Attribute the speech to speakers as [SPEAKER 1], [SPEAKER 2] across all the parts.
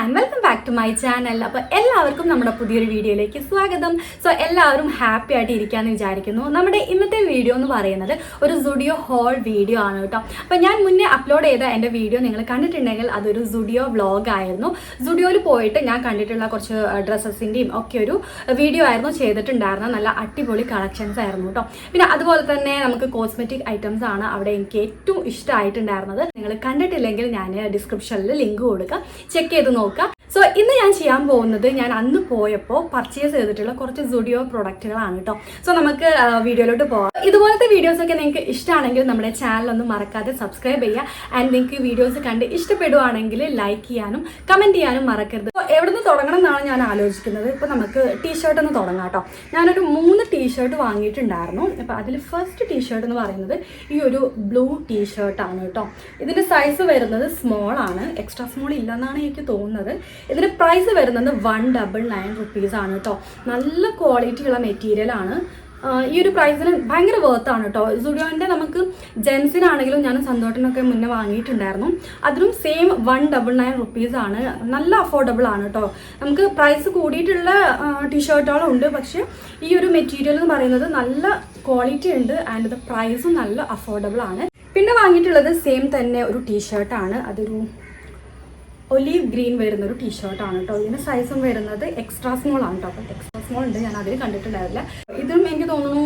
[SPEAKER 1] And welcome back to my channel അപ്പോൾ എല്ലാവർക്കും നമ്മുടെ പുതിയൊരു വീഡിയോയിലേക്ക് സ്വാഗതം. സോ എല്ലാവരും ഹാപ്പി ആയിട്ട് ഇരിക്കാമെന്ന് വിചാരിക്കുന്നു. നമ്മുടെ ഇന്നത്തെ വീഡിയോ എന്ന് പറയുന്നത് ഒരു സുഡിയോ ഹോൾ വീഡിയോ ആണ് കേട്ടോ. അപ്പോൾ ഞാൻ മുന്നേ അപ്ലോഡ് ചെയ്ത എന്റെ വീഡിയോ നിങ്ങൾ കണ്ടിട്ടുണ്ടെങ്കിൽ അതൊരു സുഡിയോ വ്ളോഗ് ആയിരുന്നു. സുഡിയോയിൽ പോയിട്ട് ഞാൻ കണ്ടിട്ടുള്ള കുറച്ച് ഡ്രസ്സസിന്റെയും ഒക്കെ ഒരു വീഡിയോ ആയിരുന്നു ചെയ്തിട്ടുണ്ടായിരുന്നത്. നല്ല അടിപൊളി കളക്ഷൻസ് ആയിരുന്നു കേട്ടോ. പിന്നെ അതുപോലെ തന്നെ നമുക്ക് കോസ്മെറ്റിക് ഐറ്റംസ് ആണ് അവിടെ എനിക്ക് ഏറ്റവും ഇഷ്ടമായിട്ടുണ്ടായിരുന്നത്. നിങ്ങൾ കണ്ടിട്ടില്ലെങ്കിൽ ഞാൻ ഡിസ്ക്രിപ്ഷനിൽ ലിങ്ക് കൊടുക്കുക ചെക്ക് ചെയ്ത് നോക്കാം. സോ ഇന്ന് ഞാൻ ചെയ്യാൻ പോകുന്നത് ഞാൻ അന്ന് പോയപ്പോൾ പർച്ചേസ് ചെയ്തിട്ടുള്ള കുറച്ച് സുഡിയോ പ്രൊഡക്റ്റുകളാണ് കേട്ടോ സോ നമുക്ക് വീഡിയോയിലോട്ട് പോകാം ഇതുപോലത്തെ വീഡിയോസ് ഒക്കെ നിങ്ങൾക്ക് ഇഷ്ടമാണെങ്കിൽ നമ്മുടെ ചാനൽ ഒന്ന് മറക്കാതെ സബ്സ്ക്രൈബ് ചെയ്യുക ആൻഡ് നിങ്ങൾക്ക് വീഡിയോസ് കണ്ട് ഇഷ്ടപ്പെടുവാണെങ്കിൽ ലൈക്ക് ചെയ്യാനും കമന്റ് ചെയ്യാനും മറക്കരുത്. എവിടെ നിന്ന് തുടങ്ങണം എന്നാണ് ഞാൻ ആലോചിക്കുന്നത്. ഇപ്പോൾ നമുക്ക് ടീഷർട്ട് ഒന്ന് തുടങ്ങാം കേട്ടോ ഞാനൊരു മൂന്ന് ടീഷർട്ട് വാങ്ങിയിട്ടുണ്ടായിരുന്നു. അപ്പോൾ അതിൽ ഫസ്റ്റ് ടീഷർട്ട് എന്ന് പറയുന്നത് ഈ ഒരു ബ്ലൂ ടീഷർട്ടാണ് കേട്ടോ ഇതിന്റെ സൈസ് വരുന്നത് സ്മോൾ ആണ്. എക്സ്ട്രാ സ്മോൾ ഇല്ലെന്നാണ് എനിക്ക് തോന്നുന്നത്. ഇതിന് പ്രൈസ് വരുന്നത് വൺ ഡബിൾ നയൻ റുപ്പീസ് ആണ് കേട്ടോ നല്ല ക്വാളിറ്റി ഉള്ള മെറ്റീരിയൽ ആണ്. ഈ ഒരു പ്രൈസിന് ഭയങ്കര വേർത്താണ് കേട്ടോ സുഡിയോന്റെ നമുക്ക് ജെൻസിനാണെങ്കിലും ഞാൻ സന്തോഷനൊക്കെ മുന്നേ വാങ്ങിയിട്ടുണ്ടായിരുന്നു. അതിനും same one double nine rupees ആണ്. നല്ല അഫോർഡബിൾ ആണ് കേട്ടോ നമുക്ക് പ്രൈസ് കൂടിയിട്ടുള്ള ടീഷർട്ടുകളും ഉണ്ട്. പക്ഷേ ഈ ഒരു മെറ്റീരിയൽ എന്ന് പറയുന്നത് നല്ല ക്വാളിറ്റി ഉണ്ട് ആൻഡ് ദ പ്രൈസും നല്ല അഫോർഡബിൾ ആണ്. പിന്നെ വാങ്ങിയിട്ടുള്ളത് സെയിം തന്നെ ഒരു ടീഷർട്ടാണ് അതൊരു ഒലീവ് ഗ്രീൻ വരുന്ന ഒരു ടീഷർട്ടാണ് കേട്ടോ. ഇതിന് സൈസും വരുന്നത് എക്സ്ട്രാ സ്മോൾ ആണ് കേട്ടോ. അപ്പം എക്സ്ട്രാ സ്മോൾ ഉണ്ട് ഞാൻ അതിൽ കണ്ടിട്ടുണ്ടാവില്ല ഇതും എനിക്ക് തോന്നുന്നു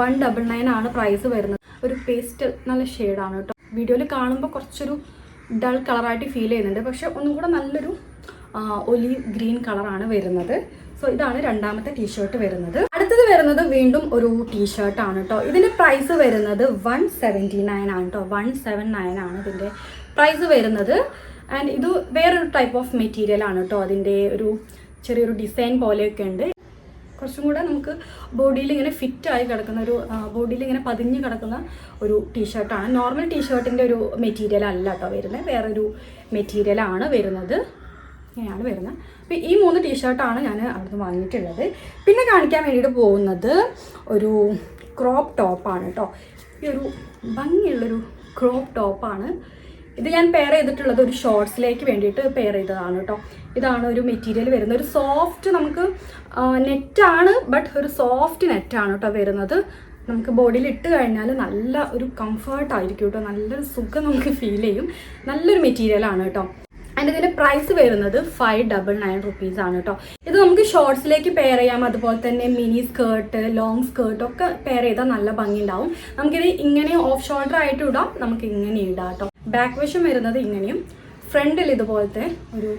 [SPEAKER 1] വൺ ഡബിൾ നയൻ ആണ് പ്രൈസ് വരുന്നത്. ഒരു പേസ്റ്റ് നല്ല ഷെയ്ഡാണ് കേട്ടോ. വീഡിയോയിൽ കാണുമ്പോൾ കുറച്ചൊരു ഡൾ കളറായിട്ട് ഫീൽ ചെയ്യുന്നുണ്ട്. പക്ഷെ ഒന്നും കൂടെ നല്ലൊരു ഒലീവ് ഗ്രീൻ കളറാണ് വരുന്നത്. സോ ഇതാണ് രണ്ടാമത്തെ ടീഷർട്ട് വരുന്നത്. അടുത്തത് വരുന്നത് വീണ്ടും ഒരു ടീഷർട്ടാണ് കേട്ടോ. ഇതിന്റെ പ്രൈസ് വരുന്നത് വൺ സെവന്റി നയൻ ആണ് കേട്ടോ. വൺ സെവൻ നയൻ ആണ് ഇതിന്റെ പ്രൈസ് വരുന്നത്. ആൻഡ് ഇത് വേറൊരു ടൈപ്പ് ഓഫ് മെറ്റീരിയൽ ആണ് കേട്ടോ അതിന്റെ ഒരു ചെറിയൊരു ഡിസൈൻ പോലെയൊക്കെ ഉണ്ട്. കുറച്ചും കൂടെ നമുക്ക് ബോഡിയിൽ ഇങ്ങനെ ഫിറ്റ് ആയി കിടക്കുന്ന ഒരു ബോഡിയിൽ ഇങ്ങനെ പതിഞ്ഞ് കിടക്കുന്ന ഒരു ടീഷർട്ടാണ് നോർമൽ ടീഷർട്ടിന്റെ ഒരു മെറ്റീരിയൽ അല്ല കേട്ടോ വരുന്നത്. വേറൊരു മെറ്റീരിയലാണ് വരുന്നത്. ഇങ്ങനെയാണ് വരുന്നത്. അപ്പോൾ ഈ മൂന്ന് ടീഷർട്ടാണ് ഞാൻ അവിടുന്ന് വാങ്ങിയിട്ടുള്ളത്. പിന്നെ കാണിക്കാൻ വേണ്ടിയിട്ട് പോകുന്നത് ഒരു ക്രോപ്പ് ടോപ്പാണ് കേട്ടോ ഈ ഒരു ഭംഗിയുള്ളൊരു ക്രോപ്പ് ടോപ്പാണ് ഇത് ഞാൻ പെയർ ചെയ്തിട്ടുള്ളത് ഒരു ഷോർട്സിലേക്ക് വേണ്ടിയിട്ട് പെയർ ചെയ്തതാണ് കേട്ടോ ഇതാണ് ഒരു മെറ്റീരിയൽ വരുന്നത്. ഒരു സോഫ്റ്റ് നമുക്ക് നെറ്റാണ് ബട്ട് ഒരു സോഫ്റ്റ് നെറ്റാണ് കേട്ടോ വരുന്നത്. നമുക്ക് ബോഡിയിൽ ഇട്ട് കഴിഞ്ഞാൽ നല്ല ഒരു കംഫർട്ട് ആയിരിക്കും കേട്ടോ നല്ലൊരു സുഖം നമുക്ക് ഫീൽ ചെയ്യും. നല്ലൊരു മെറ്റീരിയലാണ് കേട്ടോ ആൻഡ് ഇതിന്റെ പ്രൈസ് വരുന്നത് ഫൈവ് ഡബിൾ നയൻ റുപ്പീസ് ആണ് കേട്ടോ ഇത് നമുക്ക് ഷോർട്സിലേക്ക് പെയർ ചെയ്യാം. അതുപോലെ തന്നെ മിനി സ്കേർട്ട് ലോങ് സ്കേർട്ട് ഒക്കെ പെയർ ചെയ്താൽ നല്ല ഭംഗി ഉണ്ടാവും നമുക്കിത് ഇങ്ങനെ ഓഫ് ഷോൾഡർ ആയിട്ട് ഇടാം. നമുക്ക് ഇങ്ങനെ ഇടാം കേട്ടോ ബാക്ക് വശം വരുന്നത് ഇങ്ങനെയും ഫ്രണ്ടിൽ ഇതുപോലത്തെ ഒരു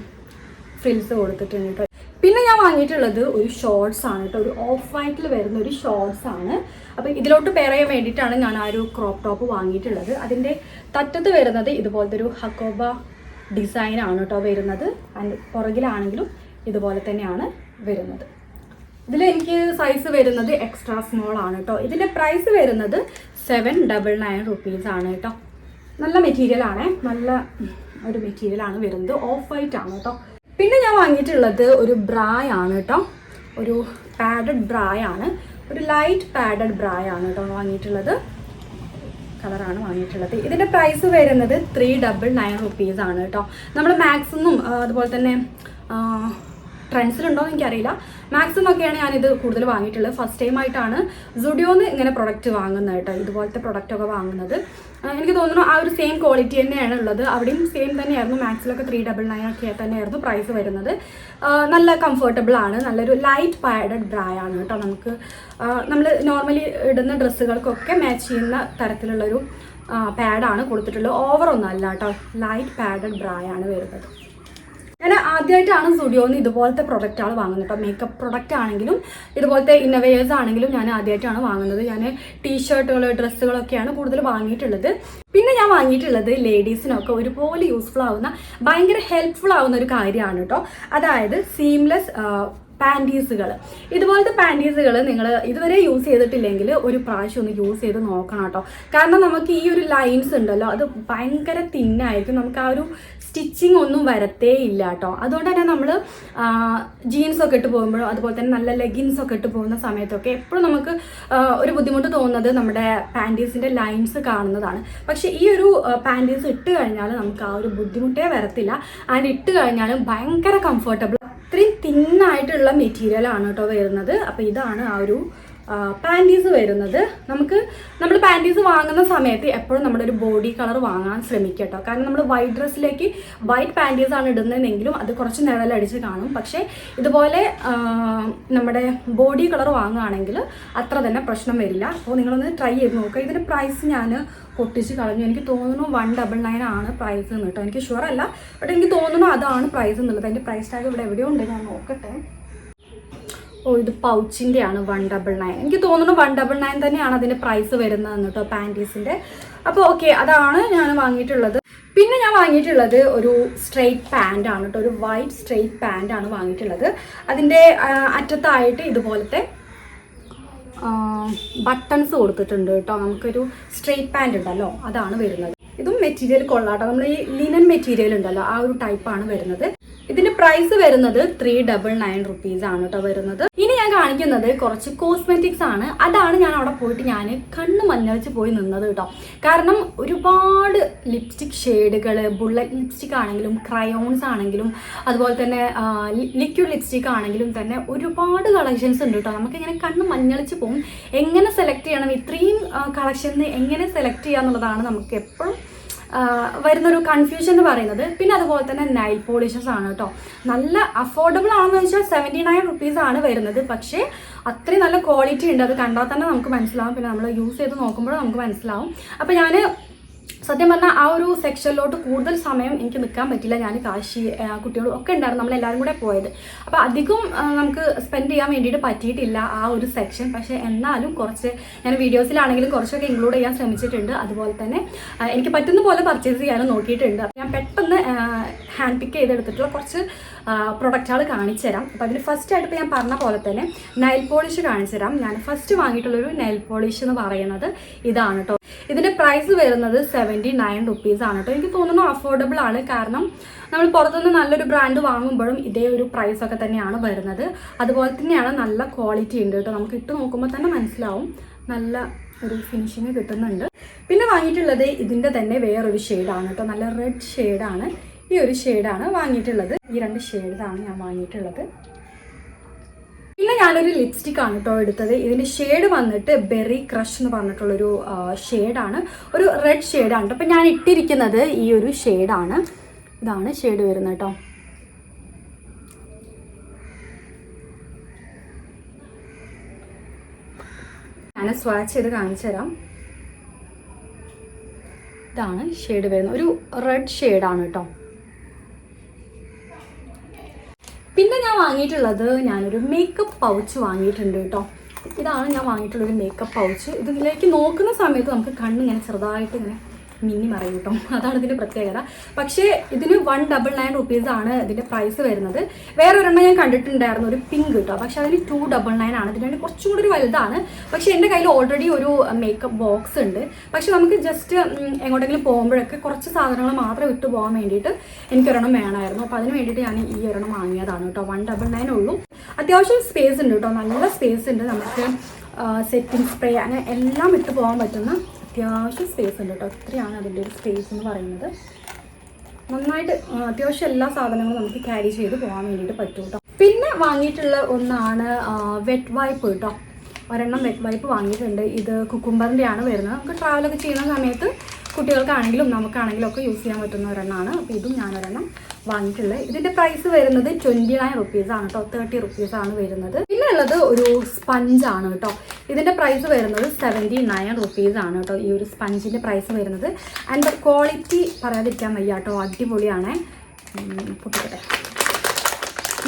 [SPEAKER 1] ഫ്രിൽസ് കൊടുത്തിട്ടുണ്ട് കേട്ടോ പിന്നെ ഞാൻ വാങ്ങിയിട്ടുള്ളത് ഒരു ഷോർട്സ് ആണ് കേട്ടോ ഒരു ഓഫ് വൈറ്റിൽ വരുന്ന ഒരു ഷോർട്സ് ആണ്. അപ്പോൾ ഇതിലോട്ട് പെയർ ചെയ്യാൻ വേണ്ടിയിട്ടാണ് ഞാൻ ആ ഒരു ക്രോപ്പ് ടോപ്പ് വാങ്ങിയിട്ടുള്ളത്. അതിന്റെ തറ്റത്ത് വരുന്നത് ഇതുപോലത്തെ ഒരു ഹക്കോബ ഡിസൈൻ ആണ് കേട്ടോ വരുന്നത്. ആൻഡ് പുറകിലാണെങ്കിലും ഇതുപോലെ തന്നെയാണ് വരുന്നത്. ഇതിൽ എനിക്ക് സൈസ് വരുന്നത് എക്സ്ട്രാ സ്മോൾ ആണ് കേട്ടോ ഇതിന്റെ പ്രൈസ് വരുന്നത് സെവൻ ഡബിൾ നയൻ റുപ്പീസ് ആണ് കേട്ടോ നല്ല മെറ്റീരിയൽ ആണ്. നല്ല ഒരു മെറ്റീരിയൽ ആണ് വരുന്നത്. ഓഫ് വൈറ്റ് ആണ് കേട്ടോ. പിന്നെ ഞാൻ വാങ്ങിയിട്ടുള്ളത് ഒരു ബ്രായ് ആണ് കേട്ടോ. ഒരു പാഡഡ് ബ്രായ് ആണ്. ഒരു ലൈറ്റ് പാഡഡ് ബ്രായ് ആണ് കേട്ടോ വാങ്ങിയിട്ടുള്ളത്. കളറാണ് വാങ്ങിയിട്ടുള്ളത്. ഇതിന്റെ പ്രൈസ് വരുന്നത് ത്രീ ഡബിൾ നയൻ റുപ്പീസ് ആണ് കേട്ടോ. നമ്മൾ മാക്സിന്നും അതുപോലെ തന്നെ ട്രെൻഡ്സിലുണ്ടോ എന്ന് എനിക്കറിയില്ല. മാക്സിമം ഒക്കെയാണ് ഞാനിത് കൂടുതൽ വാങ്ങിയിട്ടുള്ളത്. ഫസ്റ്റ് ടൈം ആയിട്ടാണ് സുഡിയോന്ന് ഇങ്ങനെ പ്രൊഡക്റ്റ് വാങ്ങുന്നത് കേട്ടോ. ഇതുപോലത്തെ പ്രൊഡക്റ്റ് ഒക്കെ വാങ്ങുന്നത്. എനിക്ക് തോന്നുന്നു ആ ഒരു സെയിം ക്വാളിറ്റി തന്നെയാണ് ഉള്ളത്. അവിടെയും സെയിം തന്നെയായിരുന്നു. മാക്സിലൊക്കെ ത്രീ ഡബിൾ നയൻ ഒക്കെ തന്നെയായിരുന്നു പ്രൈസ് വരുന്നത്. നല്ല കംഫർട്ടബിൾ ആണ്. നല്ലൊരു ലൈറ്റ് പാഡഡ് ആണ് കേട്ടോ. നമുക്ക് നമ്മൾ നോർമലി ഇടുന്ന ഡ്രസ്സുകൾക്കൊക്കെ മാച്ച് ചെയ്യുന്ന തരത്തിലുള്ളൊരു പാഡാണ് കൊടുത്തിട്ടുള്ളത്. ഓവറൊന്നും അല്ല കേട്ടോ. ലൈറ്റ് പാഡഡ് ആണ് വരുന്നത്. ഞാൻ ആദ്യമായിട്ടാണ് സ്റ്റുഡിയോന്ന് ഇതുപോലത്തെ പ്രൊഡക്റ്റാണ് വാങ്ങുന്നത്. കേട്ടോ മേക്കപ്പ് പ്രൊഡക്റ്റ് ആണെങ്കിലും ഇതുപോലത്തെ ഇന്നവേഴ്സ് ആണെങ്കിലും ഞാൻ ആദ്യമായിട്ടാണ് വാങ്ങുന്നത്. ഞാൻ ടീഷർട്ടുകൾ ഡ്രസ്സുകളൊക്കെയാണ് കൂടുതൽ വാങ്ങിയിട്ടുള്ളത്. പിന്നെ ഞാൻ വാങ്ങിയിട്ടുള്ളത് ലേഡീസിനൊക്കെ ഒരുപോലെ യൂസ്ഫുൾ ആവുന്ന ഭയങ്കര ഹെൽപ്ഫുൾ ആവുന്ന ഒരു കാര്യമാണ് കേട്ടോ അതായത് സീംലെസ് പാന്റീസുകൾ ഇതുപോലത്തെ പാന്റീസുകൾ നിങ്ങൾ ഇതുവരെ യൂസ് ചെയ്തിട്ടില്ലെങ്കിൽ ഒരു പ്രാവശ്യം ഒന്ന് യൂസ് ചെയ്ത് നോക്കണം കേട്ടോ കാരണം നമുക്ക് ഈ ഒരു ലൈൻസ് ഉണ്ടല്ലോ അത് ഭയങ്കര തിന്നായിരിക്കും നമുക്ക് ആ ഒരു സ്റ്റിച്ചിങ് ഒന്നും വരത്തേ ഇല്ല കേട്ടോ. അതുകൊണ്ട് തന്നെ നമ്മൾ ജീൻസ് ഒക്കെ ഇട്ട് പോകുമ്പോഴും അതുപോലെ തന്നെ നല്ല ലെഗിൻസ് ഒക്കെ ഇട്ട് പോകുന്ന സമയത്തൊക്കെ എപ്പോഴും നമുക്ക് ഒരു ബുദ്ധിമുട്ട് തോന്നുന്നത് നമ്മുടെ പാന്റീസിന്റെ ലൈൻസ് കാണുന്നതാണ്. പക്ഷേ ഈ ഒരു പാന്റീസ് ഇട്ട് കഴിഞ്ഞാൽ നമുക്ക് ആ ഒരു ബുദ്ധിമുട്ടേ വരത്തില്ല. ആൻഡ് ഇട്ട് കഴിഞ്ഞാലും ഭയങ്കര കംഫർട്ടബിൾ അത്രയും തിന്നായിട്ടുള്ള മെറ്റീരിയലാണ് കേട്ടോ വരുന്നത്. അപ്പോൾ ഇതാണ് ആ ഒരു പാന്റീസ് വരുന്നത്. നമുക്ക് നമ്മൾ പാന്റീസ് വാങ്ങുന്ന സമയത്ത് എപ്പോഴും നമ്മുടെ ഒരു ബോഡി കളർ വാങ്ങാൻ ശ്രമിക്കുക കേട്ടോ കാരണം നമ്മൾ വൈറ്റ് ഡ്രസ്സിലേക്ക് വൈറ്റ് പാന്റീസ് ആണ് ഇടുന്നതെങ്കിലും അത് കുറച്ച് നിഴലടിച്ച് കാണും. പക്ഷേ ഇതുപോലെ നമ്മുടെ ബോഡി കളർ വാങ്ങുകയാണെങ്കിൽ അത്ര തന്നെ പ്രശ്നം വരില്ല. അപ്പോൾ നിങ്ങളൊന്ന് ട്രൈ ചെയ്ത് നോക്കുക ഇതിന്റെ പ്രൈസ് ഞാൻ പൊട്ടിച്ച് കളഞ്ഞു. എനിക്ക് തോന്നുന്നു വൺ ഡബിൾ നയൻ ആണ് പ്രൈസ് എന്ന് കേട്ടോ എനിക്ക് ഷുവർ അല്ല. ബട്ട് എനിക്ക് തോന്നുന്നു അതാണ് പ്രൈസ് എന്നുള്ളത് അതിന്റെ പ്രൈസ് ടാഗ് ഇവിടെ എവിടെയോ ഉണ്ട്. ഞാൻ നോക്കട്ടെ. ഓ ഇത് പൗച്ചിന്റെ ആണ് വൺ ഡബിൾ നയൻ. എനിക്ക് തോന്നുന്നു വൺ ഡബിൾ നയൻ തന്നെയാണ് അതിന്റെ പ്രൈസ് വരുന്നത് കേട്ടോ പാന്റീസിന്റെ അപ്പോൾ ഓക്കെ അതാണ് ഞാൻ വാങ്ങിയിട്ടുള്ളത്. പിന്നെ ഞാൻ വാങ്ങിയിട്ടുള്ളത് ഒരു സ്ട്രെയിറ്റ് പാന്റ് ആണ് കേട്ടോ ഒരു വൈറ്റ് സ്ട്രെയിറ്റ് പാന്റ് ആണ് വാങ്ങിയിട്ടുള്ളത്. അതിന്റെ അറ്റത്തായിട്ട് ഇതുപോലത്തെ ബട്ടൺസ് കൊടുത്തിട്ടുണ്ട് കേട്ടോ. നമുക്കൊരു സ്ട്രെയിറ്റ് പാന്റ് ഉണ്ടല്ലോ അതാണ് വരുന്നത്. ഇതും മെറ്റീരിയൽ കൊള്ളാട്ടോ നമ്മൾ ഈ ലിനൻ മെറ്റീരിയൽ ഉണ്ടല്ലോ ആ ഒരു ടൈപ്പാണ് വരുന്നത്. ഇതിന്റെ പ്രൈസ് വരുന്നത് ത്രീ ഡബിൾ നയൻ റുപ്പീസ് ആണ് കേട്ടോ വരുന്നത്. ഇനി ഞാൻ കാണിക്കുന്നത് കുറച്ച് കോസ്മെറ്റിക്സ് ആണ്. അതാണ് ഞാൻ അവിടെ പോയിട്ട് ഞാൻ കണ്ണ് മഞ്ഞളിച്ച് പോയി നിന്നത് കേട്ടോ കാരണം ഒരുപാട് ലിപ്സ്റ്റിക് ഷെയ്ഡുകൾ ബുള്ളറ്റ് ലിപ്സ്റ്റിക് ആണെങ്കിലും ക്രയോൺസ് ആണെങ്കിലും അതുപോലെ തന്നെ ലിക്വിഡ് ലിപ്സ്റ്റിക് ആണെങ്കിലും തന്നെ ഒരുപാട് കളക്ഷൻസ് ഉണ്ട് കേട്ടോ നമുക്ക് ഇങ്ങനെ കണ്ണ് മഞ്ഞളിച്ച് പോകും എങ്ങനെ സെലക്ട് ചെയ്യണം? ഇത്രയും കളക്ഷൻ എങ്ങനെ സെലക്ട് ചെയ്യുക എന്നുള്ളതാണ് നമുക്ക് എപ്പോഴും വരുന്നൊരു കൺഫ്യൂഷൻ എന്ന് പറയുന്നത്. പിന്നെ അതുപോലെ തന്നെ നൈൽ പോളിഷസ് ആണ് കേട്ടോ നല്ല അഫോർഡബിൾ ആണെന്ന് വെച്ചാൽ സെവന്റി നയൻ റുപ്പീസ് ആണ് വരുന്നത്. പക്ഷേ അത്രയും നല്ല ക്വാളിറ്റി ഉണ്ട്. അത് കണ്ടാൽ തന്നെ നമുക്ക് മനസ്സിലാവും. പിന്നെ നമ്മൾ യൂസ് ചെയ്ത് നോക്കുമ്പോൾ നമുക്ക് മനസ്സിലാവും. അപ്പോൾ ഞാൻ സത്യം പറഞ്ഞാൽ ആ ഒരു സെക്ഷനിലോട്ട് കൂടുതൽ സമയം എനിക്ക് നിൽക്കാൻ പറ്റില്ല ഞാൻ കാശി കുട്ടികളും ഒക്കെ ഉണ്ടായിരുന്നു. നമ്മളെല്ലാവരും കൂടെ പോയത്. അപ്പോൾ അധികം നമുക്ക് സ്പെൻഡ് ചെയ്യാൻ വേണ്ടിയിട്ട് പറ്റിയിട്ടില്ല ആ ഒരു സെക്ഷൻ പക്ഷേ എന്നാലും കുറച്ച് ഞാൻ വീഡിയോസിലാണെങ്കിലും കുറച്ചൊക്കെ ഇൻക്ലൂഡ് ചെയ്യാൻ ശ്രമിച്ചിട്ടുണ്ട്. അതുപോലെ തന്നെ എനിക്ക് പറ്റുന്ന പോലെ പർച്ചേസ് ചെയ്യാനും നോക്കിയിട്ടുണ്ട്. ഞാൻ പെട്ടെന്ന് ഹാൻഡ് പിക്ക് ചെയ്തെടുത്തിട്ടുള്ള കുറച്ച് പ്രൊഡക്റ്റുകൾ കാണിച്ചു തരാം. അപ്പോൾ അതിന് ഫസ്റ്റ് ആയിട്ട് ഇപ്പോൾ ഞാൻ പറഞ്ഞ പോലെ തന്നെ നൈൽ പോളിഷ് കാണിച്ചു തരാം. ഞാൻ ഫസ്റ്റ് വാങ്ങിയിട്ടുള്ളൊരു നൈൽ പോളിഷ് എന്ന് പറയുന്നത് ഇതാണ് കേട്ടോ ഇതിന്റെ പ്രൈസ് വരുന്നത് സെവന്റി നയൻ റുപ്പീസ് ആണ് കേട്ടോ എനിക്ക് തോന്നുന്നു അഫോർഡബിൾ ആണ്. കാരണം നമ്മൾ പുറത്തുനിന്ന് നല്ലൊരു ബ്രാൻഡ് വാങ്ങുമ്പോഴും ഇതേ ഒരു പ്രൈസ് ഒക്കെ തന്നെയാണ് വരുന്നത്. അതുപോലെ തന്നെയാണ് നല്ല ക്വാളിറ്റി ഉണ്ട് കേട്ടോ നമുക്ക് ഇട്ട് നോക്കുമ്പോൾ തന്നെ മനസ്സിലാവും. നല്ല ഒരു ഫിനിഷിങ് കിട്ടുന്നുണ്ട്. പിന്നെ വാങ്ങിയിട്ടുള്ളത് ഇതിന്റെ തന്നെ വേറൊരു ഷെയ്ഡാണ് കേട്ടോ നല്ല റെഡ് ഷെയ്ഡാണ് ഈ ഒരു ഷെയ്ഡാണ് വാങ്ങിയിട്ടുള്ളത്. ഈ രണ്ട് ഷെയ്ഡാണ് ഞാൻ വാങ്ങിയിട്ടുള്ളത്. പിന്നെ ഞാനൊരു ലിപ്സ്റ്റിക് ആണ് കേട്ടോ എടുത്തത്. ഇതിന്റെ ഷെയ്ഡ് വന്നിട്ട് ബെറി ക്രഷ് എന്ന് പറഞ്ഞിട്ടുള്ളൊരു ഷെയ്ഡാണ് ഒരു റെഡ് ഷെയ്ഡാണ് അപ്പം ഞാൻ ഇട്ടിരിക്കുന്നത് ഈ ഒരു ഷെയ്ഡാണ് ഇതാണ് ഷെയ്ഡ് വരുന്നത് കേട്ടോ ഞാൻ സ്വാച്ച് ചെയ്ത് കാണിച്ചു തരാം. ഇതാണ് ഷെയ്ഡ് വരുന്നത്. ഒരു റെഡ് ഷെയ്ഡാണ് കേട്ടോ പിന്നെ ഞാൻ വാങ്ങിയിട്ടുള്ളത് ഞാനൊരു മേക്കപ്പ് പൗച്ച് വാങ്ങിയിട്ടുണ്ട് കേട്ടോ. ഇതാണ് ഞാൻ വാങ്ങിയിട്ടുള്ളൊരു മേക്കപ്പ് പൗച്ച് ഇതിലേക്ക് നോക്കുന്ന സമയത്ത് നമുക്ക് കണ്ണിങ്ങനെ ചെറുതായിട്ട് ഇങ്ങനെ മിന്നി മറയും കേട്ടോ. അതാണ് ഇതിന്റെ പ്രത്യേകത. പക്ഷേ ഇതിന് വൺ ഡബിൾ നയൻ റുപ്പീസ് ആണ് ഇതിന്റെ പ്രൈസ് വരുന്നത്. വേറെ ഒരെണ്ണം ഞാൻ കണ്ടിട്ടുണ്ടായിരുന്നു ഒരു പിങ്ക് കേട്ടോ പക്ഷേ അതിന് ടു ഡബിൾ നയൻ ആണ്. ഇതിന്റെ കുറച്ചും കൂടി ഒരു വലുതാണ്. പക്ഷേ എന്റെ കയ്യിൽ ഓൾറെഡി ഒരു മേക്കപ്പ് ബോക്സ് ഉണ്ട്. പക്ഷേ നമുക്ക് ജസ്റ്റ് എങ്ങോട്ടെങ്കിലും പോകുമ്പോഴൊക്കെ കുറച്ച് സാധനങ്ങൾ മാത്രം വിട്ടു പോകാൻ വേണ്ടിയിട്ട് എനിക്കൊരെണ്ണം വേണമായിരുന്നു. അപ്പോൾ അതിന് വേണ്ടിയിട്ട് ഞാൻ ഈ ഒരെണ്ണം വാങ്ങിയതാണ് കേട്ടോ. വൺ ഡബിൾ നയൻ ഉള്ളൂ. അത്യാവശ്യം സ്പേസ് ഉണ്ട് കേട്ടോ. നല്ല സ്പേസ് ഉണ്ട്. നമുക്ക് സെറ്റിംഗ് സ്പ്രേ അങ്ങനെ എല്ലാം ഇട്ട് പോകാൻ പറ്റുന്ന അത്യാവശ്യം സ്പേസ് ഉണ്ട് കേട്ടോ ഇത്രയാണ് അതിന്റെ ഒരു സ്പേസ് എന്ന് പറയുന്നത്. നന്നായിട്ട് അത്യാവശ്യം എല്ലാ സാധനങ്ങളും നമുക്ക് ക്യാരി ചെയ്ത് പോകാൻ വേണ്ടിയിട്ട് പറ്റും കേട്ടോ പിന്നെ വാങ്ങിയിട്ടുള്ള ഒന്നാണ് വെറ്റ് വൈപ്പ് കേട്ടോ ഒരെണ്ണം വെറ്റ് വൈപ്പ് വാങ്ങിയിട്ടുണ്ട്. ഇത് കുക്കുംബറിന്റെ ആണ് വരുന്നത്. നമുക്ക് ട്രാവലൊക്കെ ചെയ്യുന്ന സമയത്ത് കുട്ടികൾക്കാണെങ്കിലും നമുക്കാണെങ്കിലും ഒക്കെ യൂസ് ചെയ്യാൻ പറ്റുന്ന ഒരെണ്ണമാണ്. അപ്പോൾ ഇതും ഞാൻ ഒരെണ്ണം വാങ്ങിയിട്ടുള്ളത്. ഇതിന്റെ പ്രൈസ് വരുന്നത് ട്വന്റി നയൻ റുപ്പീസാണ് കേട്ടോ തേർട്ടി റുപ്പീസാണ് വരുന്നത്. പിന്നെ ഉള്ളത് ഒരു സ്പഞ്ചാണ് കേട്ടോ ഇതിന്റെ പ്രൈസ് വരുന്നത് സെവന്റി നയൻ റുപ്പീസ് ആണ് കേട്ടോ. ഈ ഒരു സ്പഞ്ചിന്റെ പ്രൈസ് വരുന്നത്. ആൻഡ് ക്വാളിറ്റി പറയാതിരിക്കാൻ വയ്യ കേട്ടോ. അടിപൊളിയാണ്. പൊട്ടിക്കട്ടെ.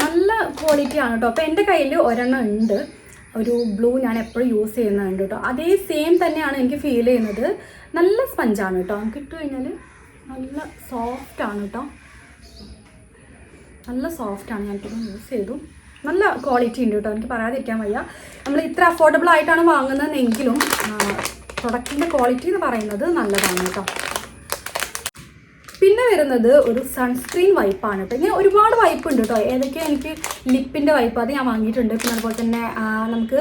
[SPEAKER 1] നല്ല ക്വാളിറ്റി ആണ് കേട്ടോ. അപ്പോൾ എന്റെ കയ്യിൽ ഒരെണ്ണം ഉണ്ട്. ഒരു ബ്ലൂ ഞാൻ എപ്പോഴും യൂസ് ചെയ്യുന്നുണ്ട് കേട്ടോ. അതേ സെയിം തന്നെയാണ് എനിക്ക് ഫീൽ ചെയ്യുന്നത്. നല്ല സ്പഞ്ചാണ് കേട്ടോ. ഇട്ട് കഴിഞ്ഞാൽ നല്ല സോഫ്റ്റ് ആണ് കേട്ടോ. നല്ല സോഫ്റ്റ് ആണ്. ഞാനിപ്പോൾ യൂസ് ചെയ്തു. നല്ല ക്വാളിറ്റി ഉണ്ട് കേട്ടോ. എനിക്ക് പറയാതിരിക്കാൻ വയ്യ. നമ്മൾ ഇത്ര അഫോർഡബിൾ ആയിട്ടാണ് വാങ്ങുന്നതെങ്കിലും പ്രൊഡക്റ്റിന്റെ ക്വാളിറ്റി എന്ന് പറയുന്നത് നല്ലതാണ് കേട്ടോ. പിന്നെ വരുന്നത് ഒരു സൺസ്ക്രീൻ വൈപ്പാണ് കേട്ടോ. ഇങ്ങനെ ഒരുപാട് വൈപ്പ് ഉണ്ട് കേട്ടോ. ഏതൊക്കെ എനിക്ക് ലിപ്പിന്റെ വൈപ്പ് അത് ഞാൻ വാങ്ങിയിട്ടുണ്ട്. പിന്നെ അതുപോലെ തന്നെ നമുക്ക്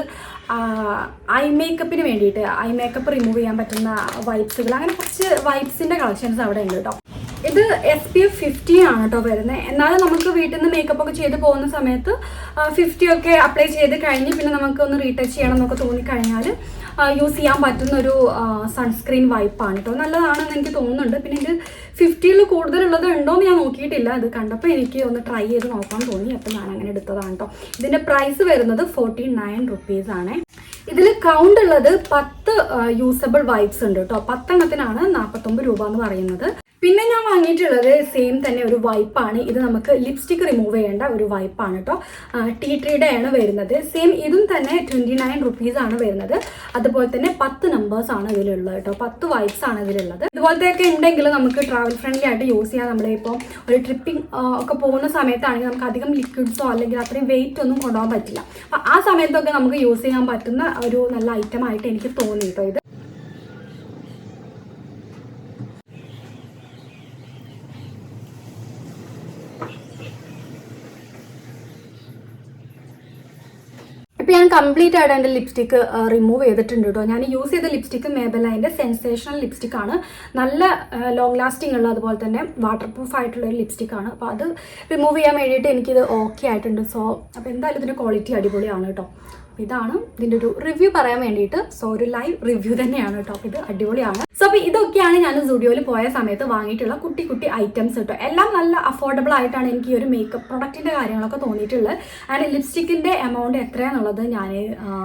[SPEAKER 1] ഐ മേക്കപ്പിന് വേണ്ടിയിട്ട് ഐ മേക്കപ്പ് റിമൂവ് ചെയ്യാൻ പറ്റുന്ന വൈപ്സുകൾ അങ്ങനെ കുറച്ച് വൈപ്സിന്റെ കളക്ഷൻസ് അവിടെ ഉണ്ട് കേട്ടോ ഇത് എസ് പി എഫ് ഫിഫ്റ്റി ആണ് കേട്ടോ വരുന്നത്. എന്നാലും നമുക്ക് വീട്ടിൽ നിന്ന് മേക്കപ്പ് ഒക്കെ ചെയ്ത് പോകുന്ന സമയത്ത് ഫിഫ്റ്റി ഒക്കെ അപ്ലൈ ചെയ്ത് കഴിഞ്ഞ് പിന്നെ നമുക്ക് ഒന്ന് റീടച്ച് ചെയ്യണം എന്നൊക്കെ തോന്നിക്കഴിഞ്ഞാൽ യൂസ് ചെയ്യാൻ പറ്റുന്ന ഒരു സൺസ്ക്രീൻ വൈപ്പാണ് കേട്ടോ നല്ലതാണെന്ന് എനിക്ക് തോന്നുന്നുണ്ട്. പിന്നെ ഇത് ഫിഫ്റ്റിയിൽ കൂടുതലുള്ളത് ഉണ്ടോ എന്ന് ഞാൻ നോക്കിയിട്ടില്ല. അത് കണ്ടപ്പോൾ എനിക്ക് ഒന്ന് ട്രൈ ചെയ്ത് നോക്കാൻ തോന്നി. അപ്പോൾ ഞാൻ അങ്ങനെ എടുത്തതാണ് കേട്ടോ ഇതിന്റെ പ്രൈസ് വരുന്നത് ഫോർട്ടി നയൻ റുപ്പീസ് ആണ്. ഇതിൽ കൗണ്ട് ഉള്ളത് പത്ത് യൂസബിൾ വൈപ്സ് ഉണ്ട് കേട്ടോ പത്തെണ്ണത്തിനാണ് നാൽപ്പത്തൊമ്പത് രൂപ എന്ന് പറയുന്നത്. പിന്നെ ഞാൻ വാങ്ങിയിട്ടുള്ളത് സെയിം തന്നെ ഒരു വൈപ്പാണ് ഇത് നമുക്ക് ലിപ്സ്റ്റിക് റിമൂവ് ചെയ്യേണ്ട ഒരു വൈപ്പാണ് കേട്ടോ ടീ ട്രീയുടെ ആണ് വരുന്നത്. സെയിം ഇതും തന്നെ ട്വന്റി നയൻ റുപ്പീസ് ആണ് വരുന്നത്. അതുപോലെ തന്നെ പത്ത് നമ്പേഴ്സ് ആണ് ഇതിലുള്ളത് കേട്ടോ പത്ത് വൈപ്സ് ആണ് ഇതിലുള്ളത്. ഇതുപോലത്തെയൊക്കെ ഉണ്ടെങ്കിൽ നമുക്ക് ട്രാവൽ ഫ്രണ്ട്ലി ആയിട്ട് യൂസ് ചെയ്യാം. നമ്മളിപ്പോൾ ഒരു ട്രിപ്പിംഗ് ഒക്കെ പോകുന്ന സമയത്താണെങ്കിൽ നമുക്ക് അധികം ലിക്വിഡ്സോ അല്ലെങ്കിൽ അത്രയും വെയിറ്റ് ഒന്നും കൊണ്ടുപോകാൻ പറ്റില്ല. ആ സമയത്തൊക്കെ നമുക്ക് യൂസ് ചെയ്യാൻ പറ്റുന്ന ഒരു നല്ല ഐറ്റം ആയിട്ട് എനിക്ക് തോന്നി കേട്ടോ ഇത്. ഇപ്പം ഞാൻ കംപ്ലീറ്റ് ആയിട്ട് എന്റെ ലിപ്സ്റ്റിക്ക് റിമൂവ് ചെയ്തിട്ടുണ്ട് കേട്ടോ. ഞാൻ യൂസ് ചെയ്ത ലിപ്സ്റ്റിക്ക് മേബലൈന്റെ സെൻസേഷണൽ ലിപ്സ്റ്റിക് ആണ്. നല്ല ലോങ് ലാസ്റ്റിംഗ് ഉള്ള അതുപോലെ തന്നെ വാട്ടർ പ്രൂഫ് ആയിട്ടുള്ള ഒരു ലിപ്സ്റ്റിക് ആണ്. അപ്പോൾ അത് റിമൂവ് ചെയ്യാൻ വേണ്ടിയിട്ട് എനിക്കിത് ഓക്കെ ആയിട്ടുണ്ട്. സോ അപ്പോൾ എന്തായാലും ഇതിന്റെ ക്വാളിറ്റി അടിപൊളിയാണ് കേട്ടോ. ഇതാണ് ഇതിന്റെ ഒരു റിവ്യൂ പറയാൻ വേണ്ടിയിട്ട്. സോ ഒരു ലൈവ് റിവ്യൂ തന്നെയാണ് കേട്ടോ. ഇത് അടിപൊളിയാണ്. സോ അപ്പോൾ ഇതൊക്കെയാണ് ഞാൻ സ്റ്റുഡിയോയിൽ പോയ സമയത്ത് വാങ്ങിയിട്ടുള്ള കുട്ടി കുട്ടി ഐറ്റംസ് കേട്ടോ. എല്ലാം നല്ല അഫോർഡബിൾ ആയിട്ടാണ് എനിക്ക് ഈ ഒരു മേക്കപ്പ് പ്രൊഡക്റ്റിന്റെ കാര്യങ്ങളൊക്കെ തോന്നിയിട്ടുള്ളത്. ആൻഡ് ലിപ്സ്റ്റിക്കിന്റെ എമൗണ്ട് എത്രയാണെന്നുള്ളത് ഞാൻ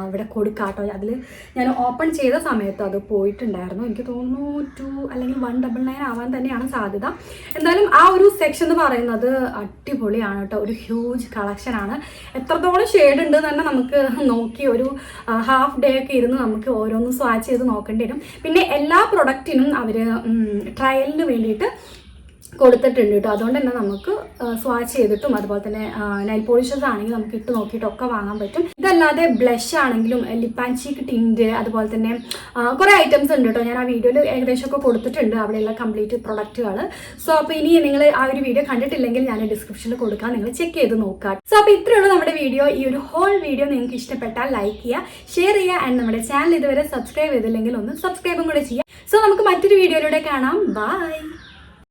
[SPEAKER 1] ഇവിടെ കൊടുക്കാം കേട്ടോ. അതിൽ ഞാൻ ഓപ്പൺ ചെയ്ത സമയത്ത് അത് പോയിട്ടുണ്ടായിരുന്നു. എനിക്ക് തോന്നുന്നു ടു അല്ലെങ്കിൽ വൺ ഡബിൾ നയൻ ആവാൻ തന്നെയാണ് സാധ്യത. എന്തായാലും ആ ഒരു സെക്ഷൻ എന്ന് പറയുന്നത് അടിപൊളിയാണ് കേട്ടോ. ഒരു ഹ്യൂജ് കളക്ഷനാണ് എത്രത്തോളം ഷെയ്ഡ് ഉണ്ട് തന്നെ നമുക്ക് നോക്കി ഒരു ഹാഫ് ഡേ ഒക്കെ ഇരുന്ന് നമുക്ക് ഓരോന്നും സ്വാച്ച് ചെയ്ത് നോക്കേണ്ടി വരും. പിന്നെ എല്ലാ പ്രൊഡക്റ്റിനും അവർ ട്രയലിന് വേണ്ടിയിട്ട് കൊടുത്തിട്ടുണ്ട് കേട്ടോ അതുകൊണ്ട് തന്നെ നമുക്ക് സ്വാച്ച് ചെയ്തിട്ടും അതുപോലെ തന്നെ നൈൽ പോളിഷസ് ആണെങ്കിൽ നമുക്ക് ഇട്ട് നോക്കിയിട്ടൊക്കെ വാങ്ങാൻ പറ്റും. ഇതല്ലാതെ ബ്ലഷ് ആണെങ്കിലും ലിപ്പ് ആൻഡ് ചീക്ക് ടിന്റ് അതുപോലെ തന്നെ കുറേ ഐറ്റംസ് ഉണ്ട് കേട്ടോ ഞാൻ ആ വീഡിയോയിൽ ഏകദേശം ഒക്കെ കൊടുത്തിട്ടുണ്ട്. അവിടെയുള്ള കംപ്ലീറ്റ് പ്രൊഡക്റ്റുകൾ സോ അപ്പോൾ ഇനി നിങ്ങൾ ആ ഒരു വീഡിയോ കണ്ടിട്ടില്ലെങ്കിൽ ഞാൻ ഡിസ്ക്രിപ്ഷനിൽ കൊടുക്കാം. നിങ്ങൾ ചെക്ക് ചെയ്ത് നോക്കാം. സോ അപ്പോൾ ഇത്രയുള്ള നമ്മുടെ വീഡിയോ. ഈ ഒരു ഹോൾ വീഡിയോ നിങ്ങൾക്ക് ഇഷ്ടപ്പെട്ടാൽ ലൈക്ക് ചെയ്യുക ഷെയർ ചെയ്യുക ആൻഡ് നമ്മുടെ ചാനൽ ഇതുവരെ സബ്സ്ക്രൈബ് ചെയ്തില്ലെങ്കിൽ ഒന്ന് സബ്സ്ക്രൈബും കൂടെ ചെയ്യുക. സോ നമുക്ക് മറ്റൊരു വീഡിയോയിലൂടെ കാണാം. ബൈ